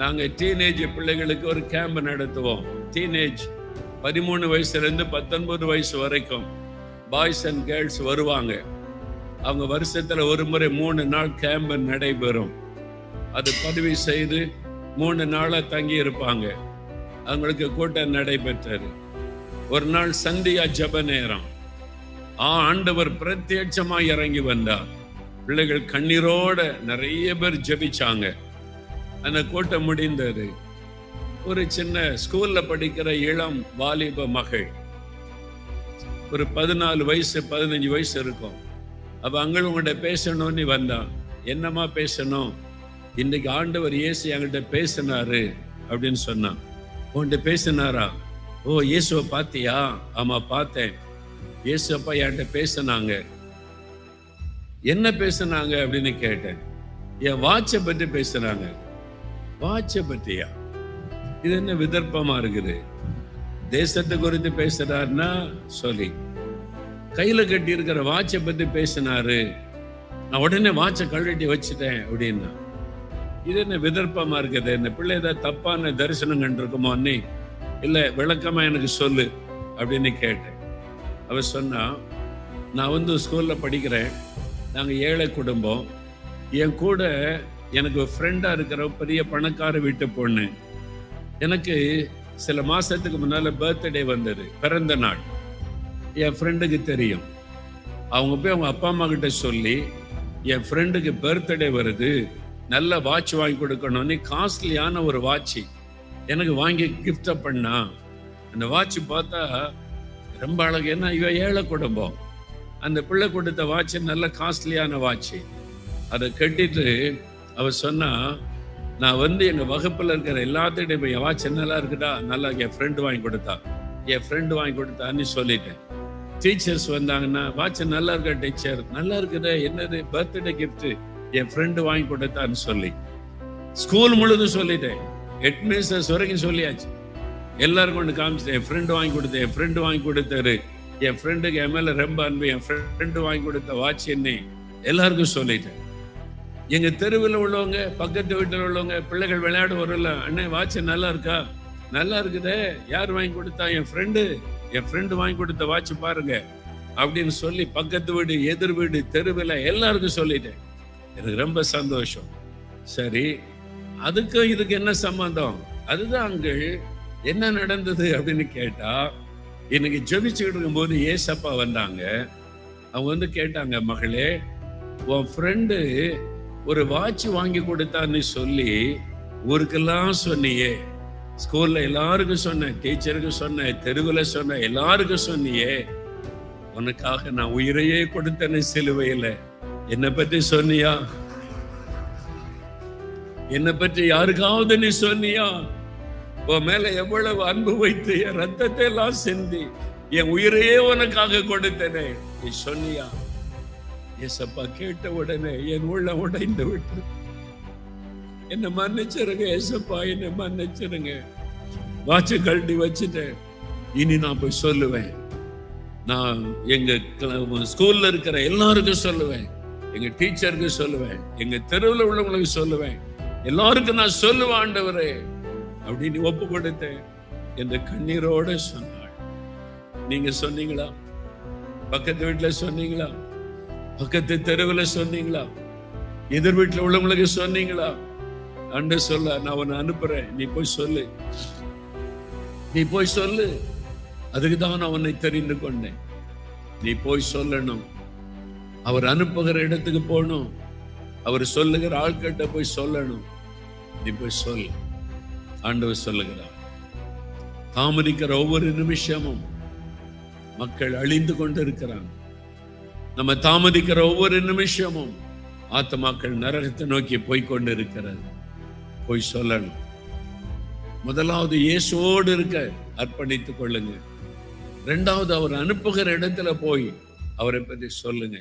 நாங்கள் டீனேஜ் பிள்ளைகளுக்கு ஒரு கேம்ப் நடத்துவோம். டீனேஜ் பதிமூணு வயசுலேருந்து பத்தொன்பது வயசு வரைக்கும் பாய்ஸ் அண்ட் கேர்ள்ஸ் வருவாங்க. அவங்க வருஷத்தில் ஒரு முறை மூணு நாள் கேம்ப் நடைபெறும். அது பதிவு செய்து மூணு நாளாக தங்கி இருப்பாங்க. அவங்களுக்கு கூட்டம் நடைபெற்றது. ஒரு நாள் சந்தியா ஜப நேரம். ஆ ஆண்டவர் பிரத்யட்சமாக இறங்கி வந்தார். பிள்ளைகள் கண்ணீரோட நிறைய பேர் ஜெபிச்சாங்க. அந்த கோட்டை முடிந்தது. ஒரு சின்ன ஸ்கூல்ல படிக்கிற இளம் வாலிப மகள். ஒரு பதினாலு வயசு பதினஞ்சு வயசு இருக்கும். அப்ப அங்கே உங்கள்கிட்ட பேசணும்னு வந்தான் என்னம்மா பேசணும்? இன்னைக்கு ஆண்டவர் இயேசு என்கிட்ட பேசினாரு அப்படின்னு சொன்னான். உன்கிட்ட பேசினாரா? ஓ இயேசுவை பார்த்தியா? ஆமா பார்த்தேன். இயேசு அப்பா என்கிட்ட பேசினாங்க. என்ன பேசுனாங்க? அப்படின்னு கேட்டேன். என் வாட்சை பற்றி பேசுறாங்க. வாட்சை பற்றியா? இது என்ன விதர்ப்பமா இருக்குது? தேசத்தை குறித்து பேசுறாருன்னா சொல்லி. கையில கட்டி இருக்கிற வாட்சை பத்தி பேசினாரு. நான் உடனே வாட்சை கழட்டி வச்சுட்டேன் அப்படின்னா. இது என்ன விதர்ப்பமா இருக்குது? இந்த பிள்ளை ஏதாவது தப்பான தரிசனம் கண்டிருக்குமோ அன்னை இல்ல விளக்கமா எனக்கு சொல்லு அப்படின்னு கேட்டேன். அவ சொன்னா நான் வந்து ஸ்கூல்ல படிக்கிறேன். நாங்கள் ஏழை குடும்பம். என் கூட எனக்கு ஃப்ரெண்டாக இருக்கிற பெரிய பணக்கார வீட்டு பொண்ணு. எனக்கு சில மாதத்துக்கு முன்னால் பர்த்டே வந்தது பிறந்த நாள். என் ஃப்ரெண்டுக்கு தெரியும். அவங்க போய் அவங்க அப்பா அம்மா கிட்ட சொல்லி என் ஃப்ரெண்டுக்கு பர்த்டே வருது நல்ல வாட்ச் வாங்கி கொடுக்கணும்னு காஸ்ட்லியான ஒரு வாட்ச் எனக்கு வாங்கி கிஃப்ட பண்ணா. அந்த வாட்ச் பார்த்தா ரொம்ப அழகு. என்ன இவன் ஏழை குடும்பம். அந்த பிள்ளை கொடுத்த வாட்ச் நல்ல காஸ்ட்லியான வாட்ச் அதை கட்டிட்டு அவர் சொன்னா நான் வந்து எங்க வகுப்புல இருக்கிற எல்லாத்திட்டையும் என் வாட்ச் நல்லா இருக்குதா நல்லா என் ஃப்ரெண்டு வாங்கி கொடுத்தா. என் ஃப்ரெண்டு வாங்கி கொடுத்தான்னு சொல்லிட்டேன். டீச்சர்ஸ் வந்தாங்கன்னா வாட்ச் நல்லா இருக்கா டீச்சர் நல்லா இருக்குதே என்னது? பர்த்டே கிஃப்ட் என் ஃப்ரெண்டு வாங்கி கொடுத்தான்னு சொல்லி. ஸ்கூல் முழுதும் சொல்லிட்டேன். ஹெட் மினிஸ்டர்ஸ் வரைக்கும் சொல்லியாச்சு. எல்லாருக்கும் ஒன்று காமிச்சிட்டேன். என் ஃப்ரெண்டு வாங்கி கொடுத்தேன் என் ஃப்ரெண்டு வாங்கி கொடுத்தாரு. என் ஃப்ரெண்டுக்கு என் ரொம்ப அன்பு. என் ஃப்ரெண்டு வாங்கி கொடுத்த வாட்ச் என்ன. எல்லாருக்கும் சொல்லிட்டேன். எங்க தெருவில் உள்ளவங்க பக்கத்து வீட்டில் உள்ளவங்க பிள்ளைகள் விளையாட வரல அண்ணே வாட்ச் நல்லா இருக்கா? நல்லா இருக்குதே. யார் வாங்கி கொடுத்தா? என் ஃப்ரெண்டு என் ஃப்ரெண்டு வாங்கி கொடுத்த வாட்ச் பாருங்க. அப்படின்னு சொல்லி பக்கத்து வீடு எதிர் வீடு தெருவில் எல்லாருக்கும் சொல்லிட்டேன். எனக்கு ரொம்ப சந்தோஷம். சரி அதுக்கும் இதுக்கு என்ன சம்பந்தம்? அதுதான் அங்கள் என்ன நடந்தது அப்படின்னு கேட்டா இன்னைக்கு ஜெபிச்சுக்கிட்டு இருக்கும்போது ஏசப்பா வந்தாங்க. அவங்க வந்து கேட்டாங்க மகளே உன் ஃப்ரெண்டு ஒரு வாட்ச் வாங்கி கொடுத்தான்னு சொல்லி ஊருக்கெல்லாம் சொன்னியே. ஸ்கூல்ல எல்லாருக்கும் சொன்னேன் டீச்சருக்கு சொன்னேன் தெருவில் சொன்னேன் எல்லாருக்கும் சொன்னியே. உனக்காக நான் உயிரையே கொடுத்தேன்னு சிலுவையில. என்னை பற்றி சொன்னியா? என்னை பற்றி யாருக்காவது நீ சொன்னியா? உன் மேல எவ்வளவு அன்பு வைத்து என் ரத்தத்தை எல்லாம் சிந்தி என் உயிரையே உனக்காக கொடுத்தனே. நீ சொன்னியா? ஏசப்பா கேட்ட உடனே என் உள்ள உடைந்து விட்டு என்ன மன்னிச்சிருங்க ஏசப்பா என்ன மன்னிச்சிருங்க. வாட்சு கழட்டி வச்சுட்டேன். இனி நான் போய் சொல்லுவேன். நான் எங்க ஸ்கூல்ல இருக்கிற எல்லாருக்கும் சொல்லுவேன். எங்க டீச்சருக்கு சொல்லுவேன். எங்க தெருவில் உள்ளவங்களுக்கு சொல்லுவேன். எல்லாருக்கும் நான் சொல்லுவேன் ஆண்டவரே அப்படின்னு ஒப்பு கொடுத்தேன் என்று கண்ணீரோட சொன்னாள். நீங்க சொன்னீங்களா? பக்கத்து வீட்டில் சொன்னீங்களா? பக்கத்து தெருவில் சொன்னீங்களா? எதிர் வீட்டுல உள்ளவங்களுக்கு சொன்னீங்களா? அண்டு சொல்ல நான் உன்னை அனுப்புறேன். நீ போய் சொல்லு. நீ போய் சொல்லு. அதுக்கு தான் நான் உன்னை தெரிந்து கொண்டேன். நீ போய் சொல்லணும். அவர் அனுப்புகிற இடத்துக்கு போகணும். அவர் சொல்லுகிற ஆட்கிட்ட போய் சொல்லணும். நீ போய் சொல்லு. ஆண்டவர் சொல்லுகிறார். தாமதிக்கிற ஒவ்வொரு நிமிஷமும் மக்கள் அழிந்து கொண்டிருக்கிறாங்க. நம்ம தாமதிக்கிற ஒவ்வொரு நிமிஷமும் ஆத்மாக்கள் நரகத்தை நோக்கி போய்கொண்டு இருக்கிறது போய் சொல்லணும். முதலாவது இயேசுவோடு இருக்க அர்ப்பணித்துக் கொள்ளுங்க. ரெண்டாவது அவர் அனுப்புகிற இடத்துல போய் அவரை பற்றி சொல்லுங்க.